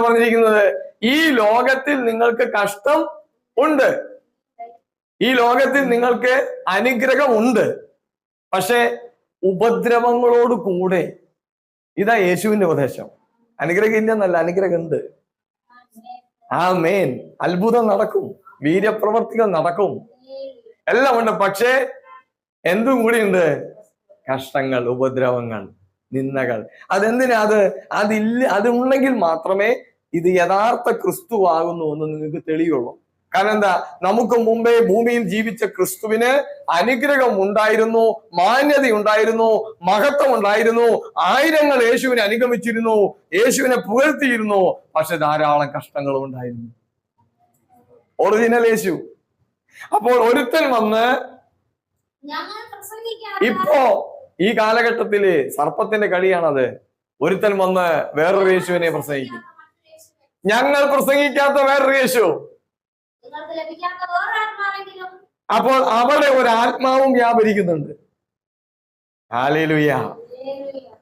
പറഞ്ഞിരിക്കുന്നത് ഈ ലോകത്തിൽ നിങ്ങൾക്ക് കഷ്ടം ഉണ്ട്. ഈ ലോകത്തിൽ നിങ്ങൾക്ക് അനുഗ്രഹം ഉണ്ട്. പക്ഷെ ഉപദ്രവങ്ങളോട് കൂടെ ഇതാ യേശുവിന്റെ ഉപദേശം. അനുഗ്രഹം ഇല്ലെന്നല്ല അനുഗ്രഹം ഉണ്ട് ആ മേൻ അത്ഭുതം നടക്കും. വീര്യപ്രവർത്തികൾ നടക്കും. എല്ലാം ഉണ്ട്. പക്ഷേ എന്തും കൂടിയുണ്ട് കഷ്ടങ്ങൾ ഉപദ്രവങ്ങൾ നിന്ദകൾ. അതെന്തിനാ അത്? അതില്ല അതുണ്ടെങ്കിൽ മാത്രമേ ഇത് യഥാർത്ഥ ക്രിസ്തു ആകുന്നു എന്ന് നിങ്ങൾക്ക് തെളിയുള്ളൂ. കാരണം എന്താ? നമുക്ക് മുമ്പേ ഭൂമിയിൽ ജീവിച്ച ക്രിസ്തുവിന് അനുഗ്രഹം ഉണ്ടായിരുന്നു മാന്യത ഉണ്ടായിരുന്നു മഹത്വം ഉണ്ടായിരുന്നു ആയിരങ്ങൾ യേശുവിനെ അനുഗമിച്ചിരുന്നു യേശുവിനെ പുകഴ്ത്തിയിരുന്നു പക്ഷെ ധാരാളം കഷ്ടങ്ങളും ഉണ്ടായിരുന്നു. ഒറിജിനൽ യേശു. അപ്പോൾ ഒരുത്തൻ വന്ന് ഇപ്പോ ഈ കാലഘട്ടത്തിൽ സർപ്പത്തിന്റെ കളിയാണത്. ഒരുത്തൻ വന്ന് വേറൊരു യേശുവിനെ പ്രസംഗിക്കും. ഞങ്ങൾ പ്രസംഗിക്കാത്ത വേറൊരു യേശു. അപ്പോൾ അവിടെ ഒരു ആത്മാവും വ്യാപരിക്കുന്നുണ്ട് ഹാലേലുയ്യ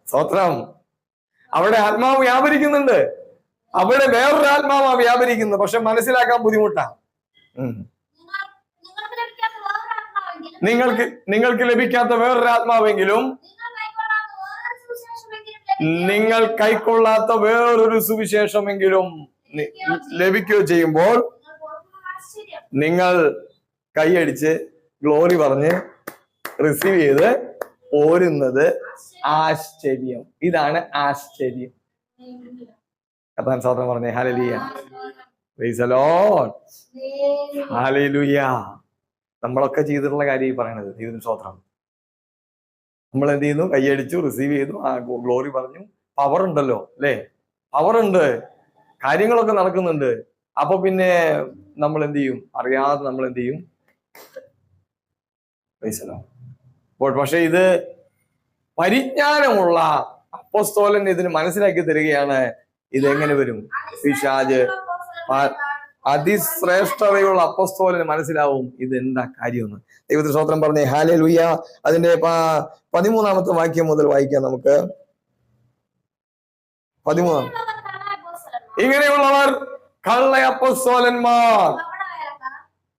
സ്വത്രം അവിടെ ആത്മാവ് വ്യാപരിക്കുന്നുണ്ട്. അവിടെ വേറൊരു ആത്മാവാ വ്യാപരിക്കുന്നത്. പക്ഷെ മനസ്സിലാക്കാൻ ബുദ്ധിമുട്ടാ. നിങ്ങൾ നിങ്ങൾക്ക് നിങ്ങൾക്ക് ലഭിക്കാത്ത വേറൊരു ആത്മാവെങ്കിലും നിങ്ങൾ കൈക്കൊള്ളാത്ത വേറൊരു സുവിശേഷമെങ്കിലും ലഭിക്കുകയോ ചെയ്യുമ്പോൾ നിങ്ങൾ കൈയടിച്ച് ഗ്ലോറി പറഞ്ഞ് റിസീവ് ചെയ്ത് പോരുന്നത് ആശ്ചര്യം. ഇതാണ് ആശ്ചര്യം. കഥാൻ സാധനം പറഞ്ഞേ. ഹാലലിയ നമ്മളൊക്കെ ചെയ്തിട്ടുള്ള കാര്യം ഈ പറയണത്. ദൈവത്തിന് സ്വത്രം നമ്മൾ എന്ത് ചെയ്യുന്നു? കൈയടിച്ചു റിസീവ് ചെയ്തു ആ ഗ്ലോറി പറഞ്ഞു. പവർ ഉണ്ടല്ലോ അല്ലേ? പവർ ഉണ്ട്. കാര്യങ്ങളൊക്കെ നടക്കുന്നുണ്ട്. അപ്പൊ പിന്നെ നമ്മൾ എന്ത് ചെയ്യും അറിയാതെ നമ്മൾ എന്ത് ചെയ്യും പക്ഷെ ഇത് പരിജ്ഞാനമുള്ള അപ്പോസ്തോലൻ ഇതിന് മനസ്സിലാക്കി തരികയാണ്. ഇത് എങ്ങനെ വരും? പിശാച് ആ- അതിശ്രേഷ്ഠതയുള്ള അപ്പസ്തോലന് മനസ്സിലാവും ഇത് എന്താ കാര്യമെന്ന്. ദൈവത്തിന് സ്വത്രം പറഞ്ഞേ ഹാലേ ലുയ്യ അതിന്റെ പതിമൂന്നാമത്തെ വാക്യം മുതൽ വായിക്കാം നമുക്ക്. പതിമൂന്നാം. ഇങ്ങനെയുള്ളവർ കള്ളയപ്പസ്തോലന്മാർ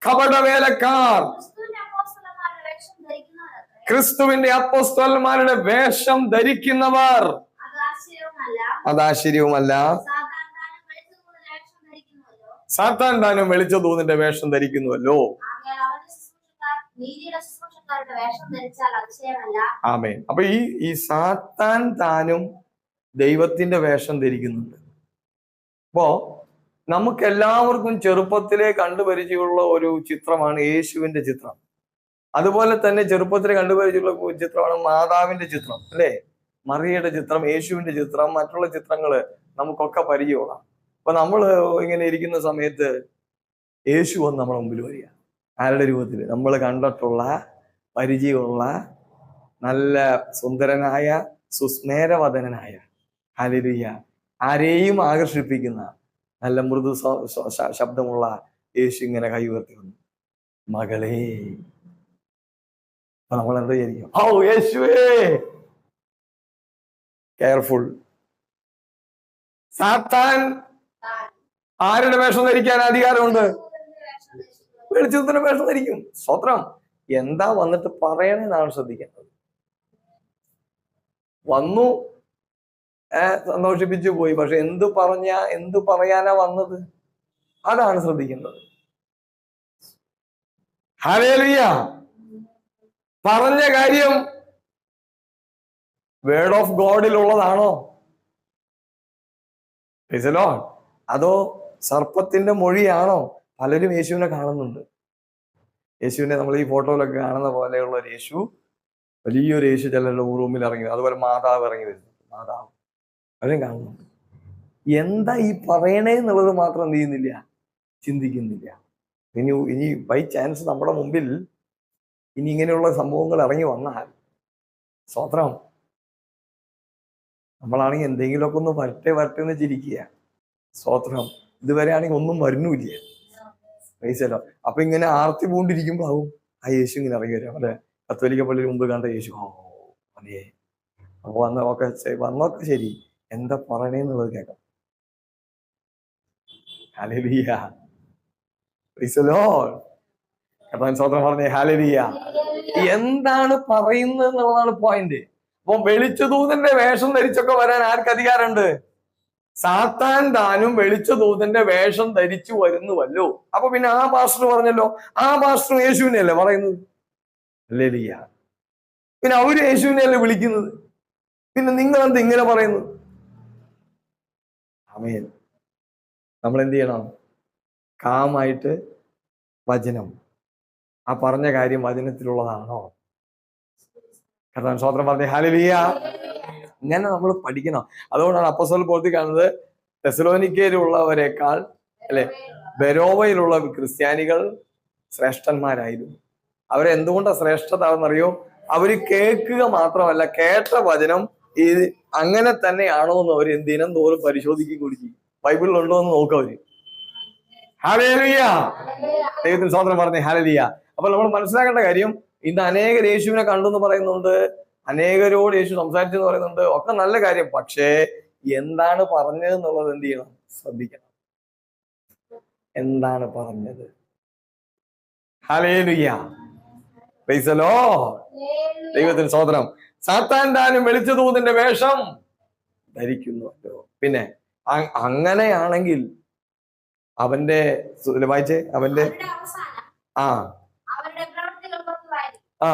കപടവേലക്കാർ. ക്രിസ്തുവിന്റെ അപ്പസ്തോലന്മാരുടെ വേഷം ധരിക്കുന്നവർ. അത് ആശ്ചര്യവുമല്ല. അത് ആശ്ചര്യവുമല്ല സാധാരണ സാത്താൻ താനും വെളിച്ച തൂന്നിന്റെ വേഷം ധരിക്കുന്നുവല്ലോ. ആമേൻ. അപ്പൊ ഈ ഈ സാത്താൻ താനും ദൈവത്തിന്റെ വേഷം ധരിക്കുന്നുണ്ട്. അപ്പോ നമുക്ക് എല്ലാവർക്കും ചെറുപ്പത്തിലെ കണ്ടുപരിചയമുള്ള ഒരു ചിത്രമാണ് യേശുവിന്റെ ചിത്രം. അതുപോലെ തന്നെ ചെറുപ്പത്തിലെ കണ്ടുപരിചയമുള്ള ചിത്രമാണ് മാതാവിന്റെ ചിത്രം അല്ലേ? മറിയയുടെ ചിത്രം യേശുവിന്റെ ചിത്രം മറ്റുള്ള ചിത്രങ്ങൾ നമുക്കൊക്കെ പരിചയമുള്ള അപ്പൊ നമ്മൾ ഇങ്ങനെ ഇരിക്കുന്ന സമയത്ത് യേശു വന്ന് നമ്മുടെ മുമ്പിൽ വരിക. ആരുടെ രൂപത്തിൽ നമ്മൾ കണ്ടിട്ടുള്ള പരിചയമുള്ള നല്ല സുന്ദരനായ സുസ്മേരവദനായ ഹലിയ ആരെയും ആകർഷിപ്പിക്കുന്ന നല്ല മൃദു ശബ്ദമുള്ള യേശു ഇങ്ങനെ കൈ ഉയർത്തി വന്നു മകളെ നമ്മൾ എന്താ ഓ യേശുവേ! കെയർഫുൾ സാത്താൻ ആരുടെ വേഷം ധരിക്കാൻ അധികാരമുണ്ട്? വെളിച്ചത്തിന്റെ വേഷം ധരിക്കും. സ്വത്രം. എന്താ വന്നിട്ട് പറയണെന്നാണ് ശ്രദ്ധിക്കേണ്ടത്. വന്നു സന്തോഷിപ്പിച്ചു പോയി. പക്ഷെ എന്തു പറഞ്ഞ എന്തു പറയാനാ വന്നത്? അതാണ് ശ്രദ്ധിക്കേണ്ടത്. ഹലേലിയ പറഞ്ഞ കാര്യം വേർഡ് ഓഫ് Praise the അതോ സർപ്പത്തിന്റെ മൊഴിയാണോ? പലരും യേശുവിനെ കാണുന്നുണ്ട്. യേശുവിനെ നമ്മൾ ഈ ഫോട്ടോയിലൊക്കെ കാണുന്ന പോലെയുള്ള ഒരു യേശു വലിയൊരു യേശു ചിലരുടെ റൂമിൽ ഇറങ്ങി അതുപോലെ മാതാവ് ഇറങ്ങി വരുന്നു. മാതാവ്. അവരും കാണുന്നുണ്ട് എന്താ ഈ പറയണേ എന്നുള്ളത് മാത്രം എന്ത് ചെയ്യുന്നില്ല? ചിന്തിക്കുന്നില്ല. ഇനി ഇനി ബൈ ചാൻസ് നമ്മുടെ മുമ്പിൽ ഇനി ഇങ്ങനെയുള്ള സംഭവങ്ങൾ ഇറങ്ങി വന്നാൽ സ്വത്രം നമ്മളാണെങ്കിൽ എന്തെങ്കിലുമൊക്കെ ഒന്ന് വരട്ടെ വരട്ടെ എന്ന് ചിരിക്കുക. സ്വത്രം ഇതുവരെ ആണെങ്കിൽ ഒന്നും വരുന്നുമില്ല. പൈസല്ലോ അപ്പൊ ഇങ്ങനെ ആർത്തി പൂണ്ടിരിക്കുമ്പോഴാവും ആ യേശു ഇങ്ങനെ ഇറങ്ങി വരാം അല്ലെ? കത്തോലിക്ക പള്ളിയിൽ മുമ്പ് കണ്ട യേശു ഓ അതെ അപ്പൊ വന്ന ഒക്കെ വന്നൊക്കെ ശരി. എന്താ പറയണേന്നുള്ളത് കേൾക്കാം. കർത്താൻ സ്വന്തം പറഞ്ഞേ ഹാലലിയ എന്താണ് പറയുന്നത് എന്നുള്ളതാണ് പോയിന്റ് അപ്പൊ വെളിച്ചദൂതന്റെ വേഷം ധരിച്ചൊക്കെ വരാൻ ആർക്ക് അധികാരമുണ്ട്? സാത്താൻ താനും വെളിച്ചദൂതന്റെ വേഷം ധരിച്ചു വരുന്നുവല്ലോ. അപ്പൊ പിന്നെ ആ പാസ്റ്റർ പറഞ്ഞല്ലോ ആ പാസ്റ്റർ യേശുവിനെ അല്ലേ പറയുന്നത്? ഹല്ലേലൂയ. പിന്നെ അവർ യേശുവിനെ അല്ലേ വിളിക്കുന്നത്? പിന്നെ നിങ്ങൾ എന്ത് ഇങ്ങനെ പറയുന്നത് അമേൻ നമ്മൾ എന്ത് ചെയ്യണം കാമായിട്ട് വചനം. ആ പറഞ്ഞ കാര്യം വചനത്തിലുള്ളതാണോ? കർത്താൻ സ്വോത്രം പറഞ്ഞ ഹാലലിയ ഇങ്ങനെ നമ്മൾ പഠിക്കണം. അതുകൊണ്ടാണ് അപ്പസോൽ പോലത്തി കാണുന്നത് തെസലോനിക്കയിലുള്ളവരെക്കാൾ അല്ലെ ബെരോവയിലുള്ള ക്രിസ്ത്യാനികൾ ശ്രേഷ്ഠന്മാരായിരുന്നു. അവരെന്തുകൊണ്ടാണ് ശ്രേഷ്ഠത എന്നറിയോ? അവർ കേൾക്കുക മാത്രമല്ല കേട്ട വചനം ഇത് അങ്ങനെ തന്നെയാണോ എന്ന് അവർ ദിനം തോറും പരിശോധിക്കുകയും കൂടി ചെയ്യും. ബൈബിളിൽ ഉണ്ടോ എന്ന് നോക്കുക അവർ. ഹാലേലുയ ദൈവത്തിന് സ്വാതന്ത്ര്യം പറഞ്ഞേ. ഹാലലിയ അപ്പൊ നമ്മൾ മനസ്സിലാക്കേണ്ട കാര്യം ഇന്ന് അനേകർ യേശുവിനെ കണ്ടു എന്ന് പറയുന്നുണ്ട്. അനേകരോട് യേശു സംസാരിച്ചു എന്ന് പറയുന്നുണ്ട്. ഒക്കെ നല്ല കാര്യം. പക്ഷേ എന്താണ് പറഞ്ഞത് എന്നുള്ളത് എന്ത് ചെയ്യണം? ശ്രദ്ധിക്കണം. എന്താണ് പറഞ്ഞത്? ഹാലേലിയ പൈസലോ ദൈവത്തിന് സ്വതന്ത്രം സാത്താൻ താനും വെളിച്ചതൂതിന്റെ വേഷം ധരിക്കുന്നുവല്ലോ പിന്നെ അങ്ങനെയാണെങ്കിൽ അവന്റെ വായിച്ചേ? അവന്റെ ആ. ആ.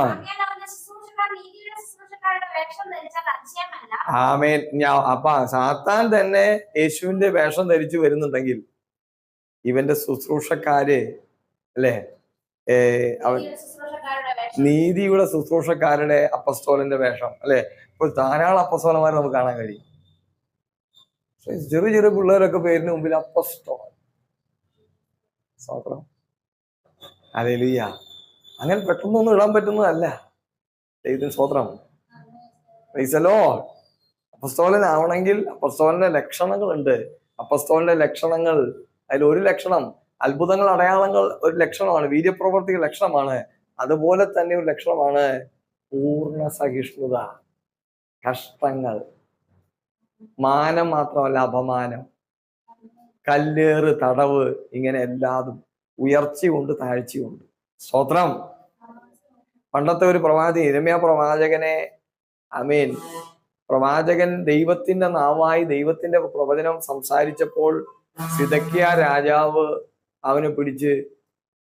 ഞാൻ അപ്പൊ സാത്താൻ തന്നെ യേശുവിന്റെ വേഷം ധരിച്ചു വരുന്നുണ്ടെങ്കിൽ ഇവന്റെ ശുശ്രൂഷക്കാര് അല്ലേ? അവൻ നീതിയുടെ ശുശ്രൂഷക്കാരുടെ അപ്പസ്തോലിന്റെ വേഷം അല്ലെ? ഇപ്പോൾ ധാരാളം അപ്പസ്തോലന്മാരെ നമുക്ക് കാണാൻ കഴിയും. ചെറിയ ചെറിയ പിള്ളേരൊക്കെ പേരിന് മുമ്പിൽ അപ്പസ്തോൽ സ്തോത്രം. അലേലുയ്യ അങ്ങനെ പെട്ടെന്നൊന്നും ഇടാൻ പറ്റുന്നതല്ല. ദൈവത്തിന് സ്തോത്രം. പൈസലോ അപ്പസ്തോലനാവണമെങ്കിൽ അപ്പസ്തോലന്റെ ലക്ഷണങ്ങളുണ്ട്. അപ്പസ്തോലന്റെ ലക്ഷണങ്ങൾ. അതിൽ ഒരു ലക്ഷണം അത്ഭുതങ്ങൾ അടയാളങ്ങൾ ഒരു ലക്ഷണമാണ്. വീര്യപ്രവർത്തികൾ ലക്ഷണമാണ്. അതുപോലെ തന്നെ ഒരു ലക്ഷണമാണ് പൂർണ സഹിഷ്ണുത കഷ്ടങ്ങൾ മാനം മാത്രമല്ല അപമാനം കല്ലേറ് തടവ് ഇങ്ങനെ എല്ലാതും ഉയർച്ചയുണ്ട് താഴ്ചയുണ്ട്. സ്തോത്രം. പണ്ടത്തെ ഒരു പ്രവാചകൻ ഇരമ്യ പ്രവാചകനെ അമീൻ പ്രവാചകൻ ദൈവത്തിന്റെ നാവായി ദൈവത്തിന്റെ പ്രവചനം സംസാരിച്ചപ്പോൾ സിതക്കിയ രാജാവ് അവനെ പിടിച്ച്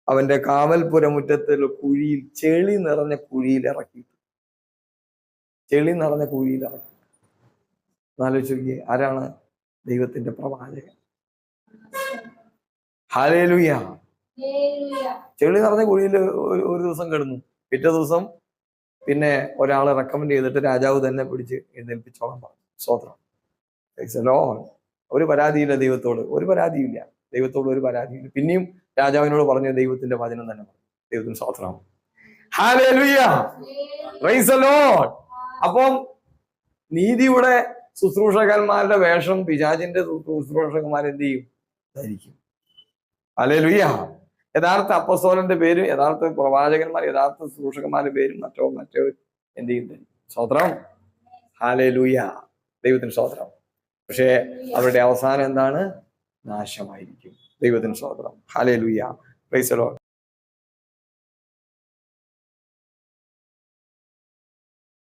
അവന്റെ കാവൽപുരമുറ്റത്തിൽ കുഴിയിൽ ചെളി നിറഞ്ഞ കുഴിയിൽ ഇറക്കി. ചെളി നിറഞ്ഞ കുഴിയിൽ ഇറക്കി. ആലോചിക്കുക ആരാണ് ദൈവത്തിന്റെ പ്രവാചകൻ? ഹാലേലുയ ചെളി നിറഞ്ഞ കുഴിയിൽ ഒരു ദിവസം കിടന്നു. പിറ്റേ ദിവസം പിന്നെ ഒരാളെ റെക്കമെൻഡ് ചെയ്തിട്ട് രാജാവ് തന്നെ പിടിച്ച് എഴുന്നേൽപ്പിച്ചോളാൻ പറഞ്ഞു. സ്വോത്രം ഒരു പരാതിയില്ല ദൈവത്തോട്. ഒരു പരാതിയില്ല. ദൈവത്തോട് ഒരു പരാതിയില്ല. പിന്നെയും രാജാവിനോട് പറഞ്ഞ ദൈവത്തിന്റെ വചനം തന്നെ ദൈവത്തിന് സ്വോത്രം. അപ്പം നീതിയുടെ ശുശ്രൂഷകന്മാരുടെ വേഷം പിജാജിന്റെ ശുശ്രൂഷകന്മാർ എന്ത് ചെയ്യും? ധരിക്കും. അല്ലേ യഥാർത്ഥ അപ്പസ്തോലന്റെ പേരും യഥാർത്ഥ പ്രവാചകന്മാർ യഥാർത്ഥ ശുശ്രൂഷകന്മാരുടെ പേരും മറ്റോ മറ്റോ എന്ത് ചെയ്യും? ധരിക്കും. സ്വത്രം ഹാലേ ദൈവത്തിന് സ്വത്രം പക്ഷേ അവരുടെ അവസാനം എന്താണ്? നാശമായിരിക്കും. ദൈവത്തിന് സ്തോത്രം. ഹാലേ ലൂയ പ്രൈസലോ